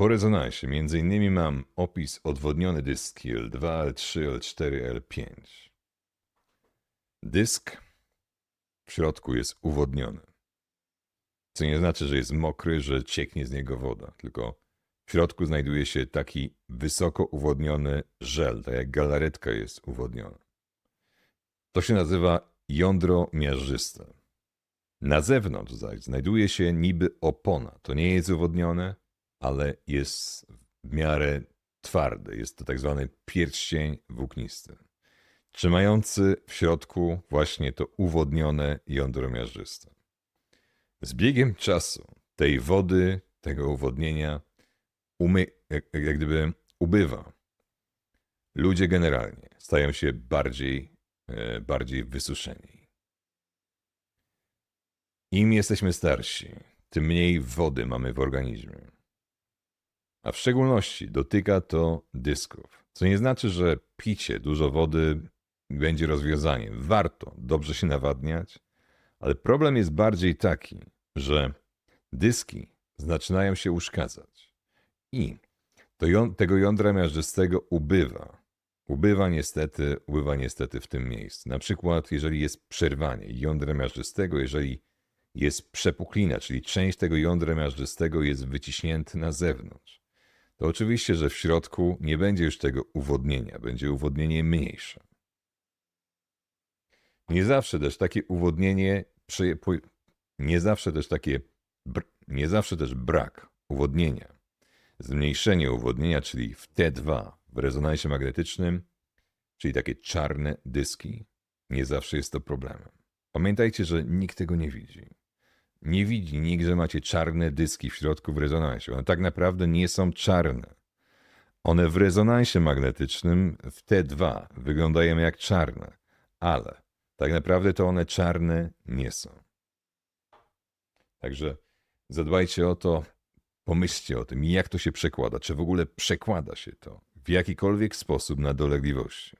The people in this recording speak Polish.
Po rezonansie innymi mam opis odwodniony dyski L2, L3, L4, L5. Dysk w środku jest uwodniony. Co nie znaczy, że jest mokry, że cieknie z niego woda, tylko w środku znajduje się taki wysoko uwodniony żel, tak jak galaretka jest uwodniona. To się nazywa jądro miażdżyste. Na zewnątrz zaś znajduje się niby opona. To nie jest uwodnione, ale jest w miarę twarde. Jest to tak zwany pierścień włóknisty, trzymający w środku właśnie to uwodnione jądro miażdżyste. Z biegiem czasu tej wody, tego uwodnienia, umy, jak, jak gdyby ubywa. Ludzie generalnie stają się bardziej, e, bardziej wysuszeni. Im jesteśmy starsi, tym mniej wody mamy w organizmie. A w szczególności dotyka to dysków. Co nie znaczy, że picie dużo wody będzie rozwiązaniem. Warto dobrze się nawadniać, ale problem jest bardziej taki, że dyski zaczynają się uszkadzać i ją, tego jądra miażdżystego ubywa. Ubywa niestety, ubywa niestety w tym miejscu. Na przykład, jeżeli jest przerwanie jądra miażdżystego, jeżeli jest przepuklina, czyli część tego jądra miażdżystego jest wyciśnięta na zewnątrz, to oczywiście, że w środku nie będzie już tego uwodnienia, będzie uwodnienie mniejsze. Nie zawsze też takie uwodnienie, nie zawsze też takie, nie zawsze też brak uwodnienia, zmniejszenie uwodnienia, czyli w T2 w rezonansie magnetycznym, czyli takie czarne dyski, nie zawsze jest to problemem. Pamiętajcie, że nikt tego nie widzi. Nie widzi nikt, że macie czarne dyski w środku w rezonansie. One tak naprawdę nie są czarne. One w rezonansie magnetycznym w T2 wyglądają jak czarne, ale tak naprawdę to one czarne nie są. Także zadbajcie o to, pomyślcie o tym, jak to się przekłada, czy w ogóle przekłada się to w jakikolwiek sposób na dolegliwości.